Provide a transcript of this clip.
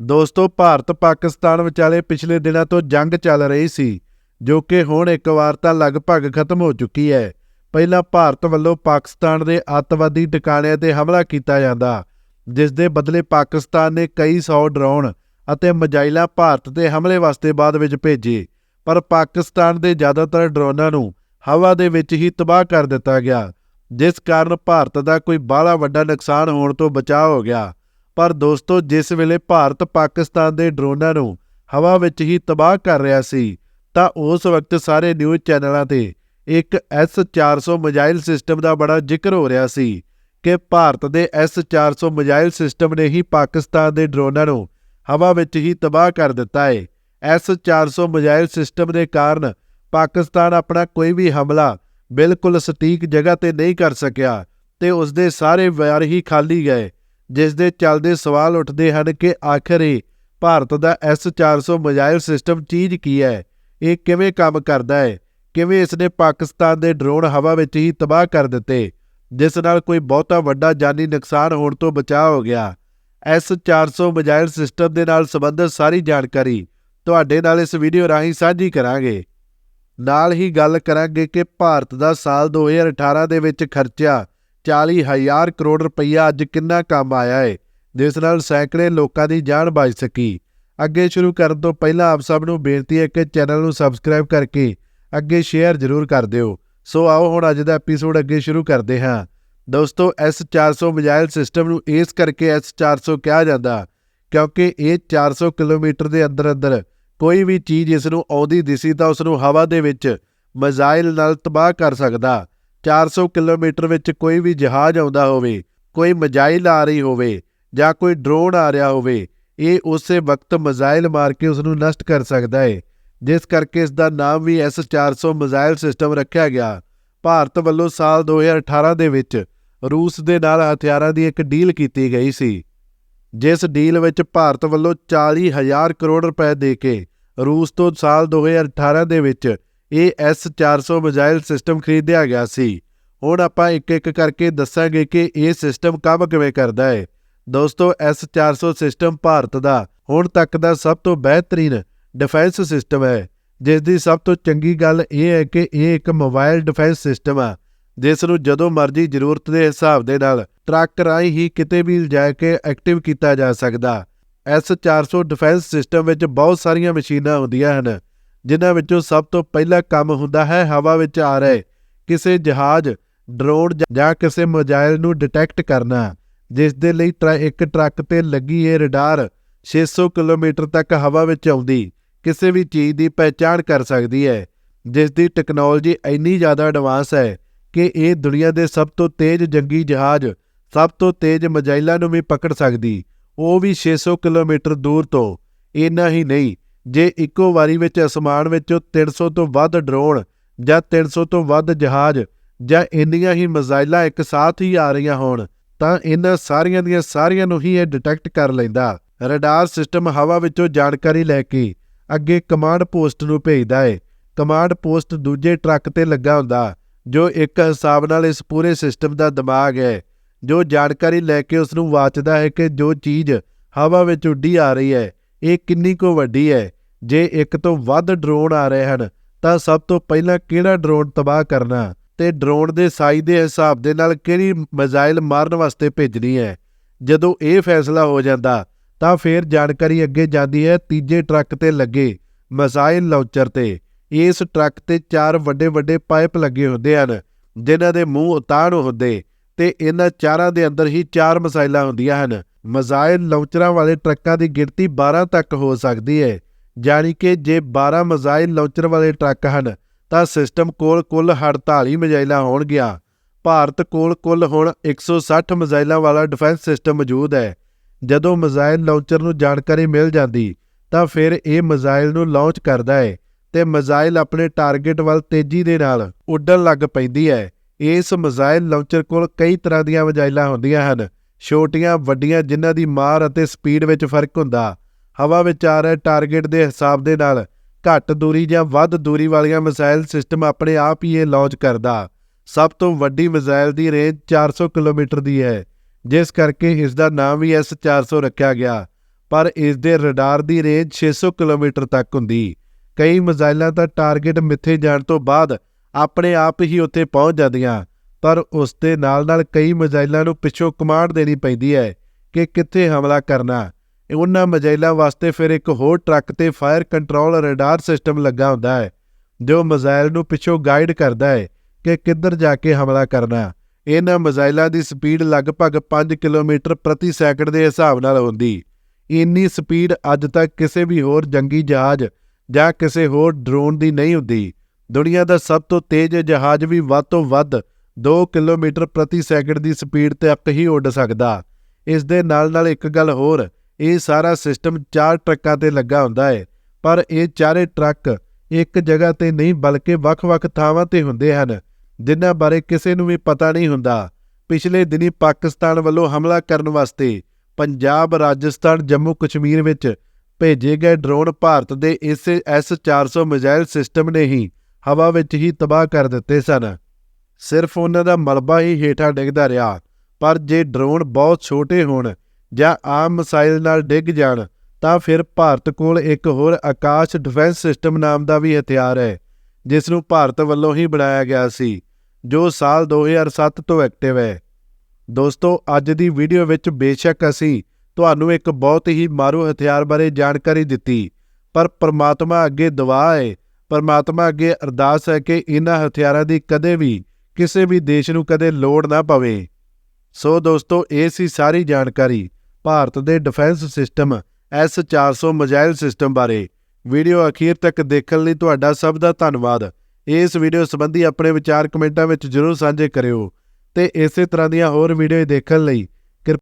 ਦੋਸਤੋ, ਭਾਰਤ ਪਾਕਿਸਤਾਨ ਵਿਚਾਲੇ ਪਿਛਲੇ ਦਿਨਾਂ ਤੋਂ ਜੰਗ ਚੱਲ ਰਹੀ ਸੀ, ਜੋ ਕਿ ਹੁਣ ਇੱਕ ਵਾਰ ਤਾਂ ਲਗਭਗ ਖਤਮ ਹੋ ਚੁੱਕੀ ਹੈ। ਪਹਿਲਾਂ ਭਾਰਤ ਵੱਲੋਂ ਪਾਕਿਸਤਾਨ ਦੇ ਅੱਤਵਾਦੀ ਟਿਕਾਣਿਆਂ ਤੇ ਹਮਲਾ ਕੀਤਾ ਜਾਂਦਾ, ਜਿਸ ਦੇ ਬਦਲੇ ਪਾਕਿਸਤਾਨ ਨੇ ਕਈ ਸੌ ਡਰੋਨ ਅਤੇ ਮਜਾਈਲਾਂ ਭਾਰਤ ਤੇ ਹਮਲੇ ਵਾਸਤੇ ਬਾਅਦ ਵਿੱਚ ਭੇਜੇ, ਪਰ ਪਾਕਿਸਤਾਨ ਦੇ ਜ਼ਿਆਦਾਤਰ ਡਰੋਨਾਂ ਨੂੰ ਹਵਾ ਦੇ ਵਿੱਚ ਹੀ ਤਬਾਹ ਕਰ ਦਿੱਤਾ ਗਿਆ, ਜਿਸ ਕਾਰਨ ਭਾਰਤ ਦਾ ਕੋਈ ਬਾਹਲਾ ਵੱਡਾ ਨੁਕਸਾਨ ਹੋਣ ਤੋਂ ਬਚਾਅ ਹੋ ਗਿਆ। ਪਰ ਦੋਸਤੋ, ਜਿਸ ਵੇਲੇ ਭਾਰਤ ਪਾਕਿਸਤਾਨ ਦੇ ਡਰੋਨਾਂ ਨੂੰ ਹਵਾ ਵਿੱਚ ਹੀ ਤਬਾਹ ਕਰ ਰਿਹਾ ਸੀ, ਤਾਂ ਉਸ ਵਕਤ ਸਾਰੇ ਨਿਊਜ਼ ਚੈਨਲਾਂ ਤੇ ਇੱਕ S400 ਮਜਾਈਲ ਸਿਸਟਮ ਦਾ ਬੜਾ ਜ਼ਿਕਰ ਹੋ ਰਿਹਾ ਸੀ ਕਿ ਭਾਰਤ ਦੇ S400 ਮਜਾਈਲ ਸਿਸਟਮ ਨੇ ਹੀ ਪਾਕਿਸਤਾਨ ਦੇ ਡਰੋਨਾਂ ਨੂੰ ਹਵਾ ਵਿੱਚ ਹੀ ਤਬਾਹ ਕਰ ਦਿੱਤਾ ਹੈ S400 ਮਜਾਈਲ ਸਿਸਟਮ ਦੇ ਕਾਰਨ ਪਾਕਿਸਤਾਨ ਆਪਣਾ ਕੋਈ ਵੀ ਹਮਲਾ ਬਿਲਕੁਲ ਸਟੀਕ ਜਗ੍ਹਾ ਤੇ ਨਹੀਂ ਕਰ ਸਕਿਆ ਤੇ ਉਸ ਦੇ ਸਾਰੇ ਵਾਰ ਹੀ ਖਾਲੀ ਗਏ। ਜਿਸ ਦੇ ਚੱਲਦੇ ਸਵਾਲ ਉੱਠਦੇ ਹਨ ਕਿ ਆਖਰ ਇਹ ਭਾਰਤ ਦਾ S400 ਮਜਾਈਲ ਸਿਸਟਮ ਚੀਜ਼ ਕੀ ਹੈ? ਇਹ ਕਿਵੇਂ ਕੰਮ ਕਰਦਾ ਹੈ? ਕਿਵੇਂ ਇਸ ਨੇ ਪਾਕਿਸਤਾਨ ਦੇ ਡਰੋਨ ਹਵਾ ਵਿੱਚ ਹੀ ਤਬਾਹ ਕਰ ਦਿੱਤੇ, ਜਿਸ ਨਾਲ ਕੋਈ ਬਹੁਤਾ ਵੱਡਾ ਜਾਨੀ ਨੁਕਸਾਨ ਹੋਣ ਤੋਂ ਬਚਾਅ ਹੋ ਗਿਆ? S400 ਮਜਾਈਲ ਸਿਸਟਮ ਦੇ ਨਾਲ ਸੰਬੰਧਿਤ ਸਾਰੀ ਜਾਣਕਾਰੀ ਤੁਹਾਡੇ ਨਾਲ ਇਸ ਵੀਡੀਓ ਰਾਹੀਂ ਸਾਂਝੀ ਕਰਾਂਗੇ। ਨਾਲ ਹੀ ਗੱਲ ਕਰਾਂਗੇ ਕਿ ਭਾਰਤ ਦਾ ਸਾਲ 2018 ਦੇ ਵਿੱਚ ਖਰਚਿਆ 40000 ਕਰੋੜ ਰੁਪਈਆ ਅੱਜ ਕਿੰਨਾ ਕੰਮ ਆਇਆ ਹੈ ਜਿਸ ਨਾਲ ਸੈਂਕੜੇ ਲੋਕਾਂ ਦੀ ਜਾਨ ਬਚ ਸਕੀ। ਅੱਗੇ ਸ਼ੁਰੂ ਕਰਨ ਤੋਂ ਪਹਿਲਾਂ ਆਪ ਸਭ ਨੂੰ ਬੇਨਤੀ ਹੈ ਕਿ ਚੈਨਲ ਨੂੰ ਸਬਸਕ੍ਰਾਈਬ ਕਰਕੇ ਅੱਗੇ ਸ਼ੇਅਰ ਜ਼ਰੂਰ ਕਰ ਦਿਓ। ਸੋ ਆਓ ਹੁਣ ਅੱਜ ਦਾ ਐਪੀਸੋਡ ਅੱਗੇ ਸ਼ੁਰੂ ਕਰਦੇ ਹਾਂ। ਦੋਸਤੋ S400 ਮਜਾਈਲ ਸਿਸਟਮ ਨੂੰ ਇਸ ਕਰਕੇ S400 ਕਿਹਾ ਜਾਂਦਾ ਕਿਉਂਕਿ ਇਹ 400 ਕਿਲੋਮੀਟਰ ਦੇ ਅੰਦਰ ਅੰਦਰ ਕੋਈ ਵੀ ਚੀਜ਼ ਇਸ ਨੂੰ ਆਉਂਦੀ ਦਿਸੀ ਤਾਂ ਉਸ ਨੂੰ ਹਵਾ ਦੇ ਵਿੱਚ ਮਜ਼ਾਈਲ ਨਾਲ ਤਬਾਹ ਕਰ ਸਕਦਾ। 400 ਕਿਲੋਮੀਟਰ ਵਿੱਚ ਕੋਈ ਵੀ ਜਹਾਜ਼ ਆਉਂਦਾ ਹੋਵੇ, ਕੋਈ ਮਜ਼ਾਈਲ ਆ ਰਹੀ ਹੋਵੇ ਜਾਂ ਕੋਈ ਡਰੋਨ ਆ ਰਿਹਾ ਹੋਵੇ, ਇਹ ਉਸੇ ਵਕਤ ਮਜ਼ਾਇਲ ਮਾਰ ਕੇ ਉਸ ਨੂੰ ਨਸ਼ਟ ਕਰ ਸਕਦਾ ਹੈ ਜਿਸ ਕਰਕੇ ਇਸ ਦਾ ਨਾਮ ਵੀ S400 ਮਜ਼ਾਇਲ ਸਿਸਟਮ ਰੱਖਿਆ ਗਿਆ। ਭਾਰਤ ਵੱਲੋਂ ਸਾਲ 2018 ਦੇ ਵਿੱਚ ਰੂਸ ਦੇ ਨਾਲ ਹਥਿਆਰਾਂ ਦੀ ਇੱਕ ਡੀਲ ਕੀਤੀ ਗਈ ਸੀ, ਜਿਸ ਡੀਲ ਵਿੱਚ ਭਾਰਤ ਵੱਲੋਂ 40000 ਕਰੋੜ ਰੁਪਏ ਦੇ ਕੇ ਰੂਸ ਤੋਂ ਸਾਲ 2018 ਦੇ ਵਿੱਚ ਇਹ S400 ਮਜਾਈਲ ਸਿਸਟਮ ਖਰੀਦਿਆ ਗਿਆ ਸੀ। ਹੁਣ ਆਪਾਂ ਇੱਕ ਇੱਕ ਕਰਕੇ ਦੱਸਾਂਗੇ ਕਿ ਇਹ ਸਿਸਟਮ ਕੰਮ ਕਿਵੇਂ ਕਰਦਾ ਹੈ ਦੋਸਤੋ S400 ਸਿਸਟਮ ਭਾਰਤ ਦਾ ਹੁਣ ਤੱਕ ਦਾ ਸਭ ਤੋਂ ਬਿਹਤਰੀਨ ਡਿਫੈਂਸ ਸਿਸਟਮ ਹੈ। ਜਿਸ ਦੀ ਸਭ ਤੋਂ ਚੰਗੀ ਗੱਲ ਇਹ ਹੈ ਕਿ ਇਹ ਇੱਕ ਮੋਬਾਈਲ ਡਿਫੈਂਸ ਸਿਸਟਮ ਆ, ਜਿਸ ਨੂੰ ਜਦੋਂ ਮਰਜ਼ੀ ਜ਼ਰੂਰਤ ਦੇ ਹਿਸਾਬ ਦੇ ਨਾਲ ਟਰੱਕ ਰਾਹੀਂ ਹੀ ਕਿਤੇ ਵੀ ਲਿਜਾ ਕੇ ਐਕਟਿਵ ਕੀਤਾ ਜਾ ਸਕਦਾ। S400 ਡਿਫੈਂਸ ਸਿਸਟਮ ਵਿੱਚ ਬਹੁਤ ਸਾਰੀਆਂ ਮਸ਼ੀਨਾਂ ਹੁੰਦੀਆਂ ਹਨ। ਜਿਨ੍ਹਾਂ ਵਿੱਚੋਂ ਸਭ ਤੋਂ ਪਹਿਲਾ ਕੰਮ ਹੁੰਦਾ ਹੈ ਹਵਾ ਵਿੱਚ ਆ ਰਹੇ, ਕਿਸੇ ਜਹਾਜ਼, ਡਰੋਨ ਜਾਂ ਕਿਸੇ ਮੋਬਾਈਲ ਨੂੰ ਡਿਟੈਕਟ ਕਰਨਾ, ਜਿਸ ਦੇ ਲਈ ਇੱਕ ਟਰੱਕ ਤੇ ਲੱਗੀ ਇਹ ਰਡਾਰ 600 ਕਿਲੋਮੀਟਰ ਤੱਕ ਹਵਾ ਵਿੱਚ ਆਉਂਦੀ, ਕਿਸੇ ਵੀ ਚੀਜ਼ ਦੀ ਪਹਿਚਾਣ ਕਰ ਸਕਦੀ ਹੈ, ਜਿਸ ਦੀ ਟੈਕਨੋਲੋਜੀ ਇੰਨੀ ਜ਼ਿਆਦਾ ਐਡਵਾਂਸ ਹੈ ਕਿ ਇਹ ਦੁਨੀਆ ਦੇ ਸਭ ਤੋਂ ਤੇਜ਼ ਜੰਗੀ ਜਹਾਜ਼, ਸਭ ਤੋਂ ਤੇਜ਼ ਮਜਾਈਲਾਂ ਨੂੰ ਵੀ ਪਕੜ ਸਕਦੀ, ਉਹ ਵੀ 600 ਕਿਲੋਮੀਟਰ ਦੂਰ ਤੋਂ, ਇੰਨਾ ਹੀ ਨਹੀਂ ਜੇ ਇੱਕੋ ਵਾਰੀ ਵਿੱਚ ਅਸਮਾਨ ਵਿੱਚੋਂ 300 ਤੋਂ ਵੱਧ ਡਰੋਨ ਜਾਂ 300 ਤੋਂ ਵੱਧ ਜਹਾਜ਼ ਜਾਂ ਇੰਨੀਆਂ ਹੀ ਮਜ਼ਾਈਲਾਂ ਇੱਕ ਸਾਥ ਹੀ ਆ ਰਹੀਆਂ ਹੋਣ, ਤਾਂ ਇਹਨਾਂ ਸਾਰੀਆਂ ਦੀਆਂ ਸਾਰੀਆਂ ਨੂੰ ਹੀ ਇਹ ਡਿਟੈਕਟ ਕਰ ਲੈਂਦਾ। ਰਡਾਰ ਸਿਸਟਮ ਹਵਾ ਵਿੱਚੋਂ ਜਾਣਕਾਰੀ ਲੈ ਕੇ ਅੱਗੇ ਕਮਾਂਡ ਪੋਸਟ ਨੂੰ ਭੇਜਦਾ ਹੈ ਕਮਾਂਡ ਪੋਸਟ ਦੂਜੇ ਟਰੱਕ ਤੇ ਲੱਗਾ ਹੁੰਦਾ, ਜੋ ਇੱਕ ਹਿਸਾਬ ਨਾਲ ਇਸ ਪੂਰੇ ਸਿਸਟਮ ਦਾ ਦਿਮਾਗ ਹੈ ਜੋ ਜਾਣਕਾਰੀ ਲੈ ਕੇ ਉਸ ਨੂੰ ਵਾਚਦਾ ਹੈ ਕਿ ਜੋ ਚੀਜ਼ ਹਵਾ ਵਿੱਚ ਉੱਡੀ ਆ ਰਹੀ ਹੈ ਇਹ ਕਿੰਨੀ ਕੁ ਵੱਡੀ ਹੈ ਜੇ ਇੱਕ ਤੋਂ ਵੱਧ ਡਰੋਨ ਆ ਰਹੇ ਹਨ, ਤਾਂ ਸਭ ਤੋਂ ਪਹਿਲਾਂ ਕਿਹੜਾ ਡਰੋਨ ਤਬਾਹ ਕਰਨਾ? ਤੇ ਡਰੋਨ ਦੇ ਸਾਈਜ਼ ਦੇ ਹਿਸਾਬ ਦੇ ਨਾਲ ਕਿਹੜੀ ਮਜ਼ਾਈਲ ਮਾਰਨ ਵਾਸਤੇ ਭੇਜਣੀ ਹੈ? ਜਦੋਂ ਇਹ ਫੈਸਲਾ ਹੋ ਜਾਂਦਾ, ਤਾਂ ਫਿਰ ਜਾਣਕਾਰੀ ਅੱਗੇ ਜਾਂਦੀ ਹੈ ਤੀਜੇ ਟਰੱਕ ਤੇ ਲੱਗੇ ਮਜ਼ਾਈਲ ਲਾਂਚਰ ਤੇ। ਇਸ ਟਰੱਕ ਤੇ ਚਾਰ ਵੱਡੇ ਵੱਡੇ ਪਾਈਪ ਲੱਗੇ ਹੁੰਦੇ ਹਨ, ਜਿਨ੍ਹਾਂ ਦੇ ਮੂੰਹ ਉਤਾਣ ਹੁੰਦੇ ਤੇ ਇਹਨਾਂ ਚਾਰਾਂ ਦੇ ਅੰਦਰ ਹੀ ਚਾਰ ਮਜ਼ਾਈਲਾਂ ਹੁੰਦੀਆਂ ਹਨ। ਮਜ਼ਾਈਲ ਲਾਂਚਰਾਂ ਵਾਲੇ ਟਰੱਕਾਂ ਦੀ ਗਿਣਤੀ 12 ਤੱਕ ਹੋ ਸਕਦੀ ਹੈ। ਯਾਨੀ ਕਿ ਜੇ 12 ਮਜ਼ਾਈਲ ਲਾਂਚਰ ਵਾਲੇ ਟਰੱਕ ਹਨ, ਤਾਂ ਸਿਸਟਮ ਕੋਲ ਕੁੱਲ 48 ਮਜ਼ਾਈਲਾਂ ਹੋਣਗੀਆਂ। ਭਾਰਤ ਕੋਲ ਕੁੱਲ ਹੁਣ 160 ਮਜ਼ਾਈਲਾਂ ਵਾਲਾ ਡਿਫੈਂਸ ਸਿਸਟਮ ਮੌਜੂਦ ਹੈ। ਜਦੋਂ ਮਜ਼ਾਈਲ ਲਾਂਚਰ ਨੂੰ ਜਾਣਕਾਰੀ ਮਿਲ ਜਾਂਦੀ, ਤਾਂ ਫਿਰ ਇਹ ਮਜ਼ਾਈਲ ਨੂੰ ਲਾਂਚ ਕਰਦਾ ਹੈ ਤੇ ਮਜ਼ਾਈਲ ਆਪਣੇ ਟਾਰਗੇਟ ਵੱਲ ਤੇਜ਼ੀ ਦੇ ਨਾਲ ਉੱਡਣ ਲੱਗ ਪੈਂਦੀ ਹੈ। ਇਸ ਮਜ਼ਾਈਲ ਲਾਂਚਰ ਕੋਲ ਕਈ ਤਰ੍ਹਾਂ ਦੀਆਂ ਮਜ਼ਾਈਲਾਂ ਹੁੰਦੀਆਂ ਹਨ। ਛੋਟੀਆਂ, ਵੱਡੀਆਂ, ਜਿਨ੍ਹਾਂ ਦੀ ਮਾਰ ਅਤੇ ਸਪੀਡ ਵਿੱਚ ਫ਼ਰਕ ਹੁੰਦਾ। ਹਵਾ ਵਿਚਾਰ ਆ ਟਾਰਗੇਟ ਦੇ ਹਿਸਾਬ ਦੇ ਨਾਲ ਘੱਟ ਦੂਰੀ ਜਾਂ ਵੱਧ ਦੂਰੀ ਵਾਲੀਆਂ ਮਿਸਾਈਲ ਸਿਸਟਮ ਆਪਣੇ ਆਪ ਹੀ ਇਹ ਲਾਂਚ ਕਰਦਾ। ਸਭ ਤੋਂ ਵੱਡੀ ਮਿਸਾਈਲ ਦੀ ਰੇਂਜ 400 ਕਿਲੋਮੀਟਰ ਦੀ ਹੈ, ਜਿਸ ਕਰਕੇ ਇਸ ਦਾ ਨਾਮ ਵੀ S400 ਰੱਖਿਆ ਗਿਆ, ਪਰ ਇਸ ਦੇ ਰਡਾਰ ਦੀ ਰੇਂਜ 600 ਕਿਲੋਮੀਟਰ ਤੱਕ ਹੁੰਦੀ। ਕਈ ਮਿਜ਼ਾਈਲਾਂ ਤਾਂ ਟਾਰਗੇਟ ਮਿੱਥੇ ਜਾਣ ਤੋਂ ਬਾਅਦ ਆਪਣੇ ਆਪ ਹੀ ਉੱਥੇ ਪਹੁੰਚ ਜਾਂਦੀਆਂ, ਪਰ ਉਸ ਦੇ ਨਾਲ-ਨਾਲ ਕਈ ਮਿਜ਼ਾਈਲਾਂ ਨੂੰ ਪਿੱਛੋਂ ਕਮਾਂਡ ਦੇਣੀ ਪੈਂਦੀ ਹੈ ਕਿ ਕਿੱਥੇ ਹਮਲਾ ਕਰਨਾ। ਉਹਨਾਂ ਮਜ਼ਾਇਲਾਂ ਵਾਸਤੇ ਫਿਰ ਇੱਕ ਹੋਰ ਟਰੱਕ ਤੇ ਫਾਇਰ ਕੰਟਰੋਲ ਰਡਾਰ ਸਿਸਟਮ ਲੱਗਾ ਹੁੰਦਾ ਹੈ, ਜੋ ਮਜ਼ਾਇਲ ਨੂੰ ਪਿੱਛੋਂ ਗਾਈਡ ਕਰਦਾ ਹੈ ਕਿ ਕਿੱਧਰ ਜਾ ਕੇ ਹਮਲਾ ਕਰਨਾ ਇਹਨਾਂ ਮਜ਼ਾਇਲਾਂ ਦੀ ਸਪੀਡ ਲਗਭਗ 5 ਕਿਲੋਮੀਟਰ ਪ੍ਰਤੀ ਸੈਕਿੰਡ ਦੇ ਹਿਸਾਬ ਨਾਲ ਹੁੰਦੀ। ਇੰਨੀ ਸਪੀਡ ਅੱਜ ਤੱਕ ਕਿਸੇ ਵੀ ਹੋਰ ਜੰਗੀ ਜਹਾਜ਼ ਜਾਂ ਕਿਸੇ ਹੋਰ ਡਰੋਨ ਦੀ ਨਹੀਂ ਹੁੰਦੀ। ਦੁਨੀਆ ਦਾ ਸਭ ਤੋਂ ਤੇਜ਼ ਜਹਾਜ਼ ਵੀ ਵੱਧ ਤੋਂ ਵੱਧ 2 ਕਿਲੋਮੀਟਰ ਪ੍ਰਤੀ ਸੈਕਿੰਡ ਦੀ ਸਪੀਡ ਤੱਕ ਹੀ ਉੱਡ ਸਕਦਾ। ਇਸ ਦੇ ਨਾਲ ਨਾਲ ਇੱਕ ਗੱਲ ਹੋਰ ਇਹ ਸਾਰਾ ਸਿਸਟਮ ਚਾਰ ਟਰੱਕਾਂ ਤੇ ਲੱਗਾ ਹੁੰਦਾ ਹੈ ਪਰ ਇਹ ਚਾਰੇ ਟਰੱਕ ਇੱਕ ਜਗ੍ਹਾ ਤੇ ਨਹੀਂ ਬਲਕਿ ਵੱਖ-ਵੱਖ ਥਾਵਾਂ ਤੇ ਹੁੰਦੇ ਹਨ, ਜਿਨ੍ਹਾਂ ਬਾਰੇ ਕਿਸੇ ਨੂੰ ਵੀ ਪਤਾ ਨਹੀਂ ਹੁੰਦਾ। ਪਿਛਲੇ ਦਿਨੀ ਪਾਕਿਸਤਾਨ ਵੱਲੋਂ ਹਮਲਾ ਕਰਨ ਵਾਸਤੇ ਪੰਜਾਬ, ਰਾਜਸਥਾਨ, ਜੰਮੂ, ਕਸ਼ਮੀਰ ਵਿੱਚ ਭੇਜੇ ਗਏ ਡਰੋਨ ਭਾਰਤ ਦੇ ਇਸੇ ਐਸ-400 ਮਿਜ਼ਾਈਲ ਸਿਸਟਮ ਨੇ ਹੀ ਹਵਾ ਵਿੱਚ ਹੀ ਤਬਾਹ ਕਰ ਦਿੱਤੇ ਸਨ। ਸਿਰਫ ਉਹਨਾਂ ਦਾ ਮਲਬਾ ਹੀ ਹੇਠਾਂ ਡਿੱਗਦਾ ਰਿਹਾ, ਪਰ ਜੇ ਡਰੋਨ ਬਹੁਤ ਛੋਟੇ ਹੋਣ ਜਾਂ ਆਮ ਮਿਸਾਈਲ ਨਾਲ ਡਿੱਗ ਜਾਣ, ਤਾਂ ਫਿਰ ਭਾਰਤ ਕੋਲ ਇੱਕ ਹੋਰ ਆਕਾਸ਼ ਡਿਫੈਂਸ ਸਿਸਟਮ ਨਾਮ ਦਾ ਵੀ ਹਥਿਆਰ ਹੈ, ਜਿਸ ਨੂੰ ਭਾਰਤ ਵੱਲੋਂ ਹੀ ਬਣਾਇਆ ਗਿਆ ਸੀ, ਜੋ ਸਾਲ 2007 ਤੋਂ ਐਕਟਿਵ ਹੈ। ਦੋਸਤੋ, ਅੱਜ ਦੀ ਵੀਡੀਓ ਵਿੱਚ ਬੇਸ਼ੱਕ ਅਸੀਂ ਤੁਹਾਨੂੰ ਇੱਕ ਬਹੁਤ ਹੀ ਮਾਰੂ ਹਥਿਆਰ ਬਾਰੇ ਜਾਣਕਾਰੀ ਦਿੱਤੀ, ਪਰ ਪ੍ਰਮਾਤਮਾ ਅੱਗੇ ਦੁਆ ਹੈ, ਪਰਮਾਤਮਾ ਅੱਗੇ ਅਰਦਾਸ ਹੈ ਕਿ ਇਹਨਾਂ ਹਥਿਆਰਾਂ ਦੀ ਕਦੇ ਵੀ ਕਿਸੇ ਵੀ ਦੇਸ਼ ਨੂੰ ਕਦੇ ਲੋੜ ਨਾ ਪਵੇ। ਸੋ ਦੋਸਤੋ, ਇਹ ਸੀ ਸਾਰੀ ਜਾਣਕਾਰੀ। ਭਾਰਤ ਦੇ defence system S400 missile system ਬਾਰੇ। ਵੀਡੀਓ ਅਖੀਰ ਤੱਕ ਦੇਖਣ ਲਈ ਤੁਹਾਡਾ ਸਭ ਦਾ ਧੰਨਵਾਦ। ਇਸ ਵੀਡੀਓ ਸੰਬੰਧੀ ਆਪਣੇ ਵਿਚਾਰ ਕਮੈਂਟਾਂ ਵਿੱਚ ਜਰੂਰ ਸਾਂਝੇ ਕਰਿਓ। ਤੇ ਇਸੇ ਤਰ੍ਹਾਂ ਦੀਆਂ ਹੋਰ ਵੀਡੀਓ ਦੇਖਣ ਲਈ